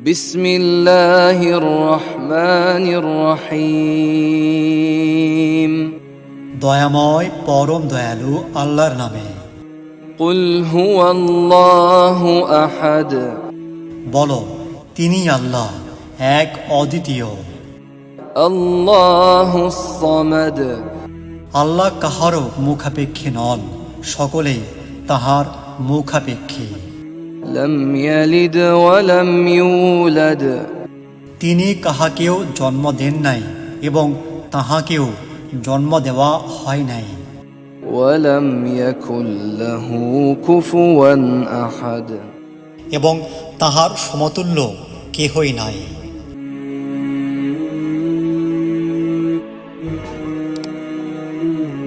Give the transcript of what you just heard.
بسم الله الرحمن الرحيم দয়াময় পরম দয়ালু আল্লাহর নামে قل هو الله احد বলো তিনি আল্লাহ এক অদ্বিতীয় الله الصمد আল্লাহ কাহারও মুখাপেক্ষী নন সকলেই তাহার মুখাপেক্ষী لم يلد ولم يولد। তিনি কাহাকেও জন্ম দেন নাই এবং তাহাকেও জন্ম দেওয়া হয় নাই। ولم يكن له كفوا أحد। এবং তাহার সমতুল্য কেহই নাই। Mm-hmm.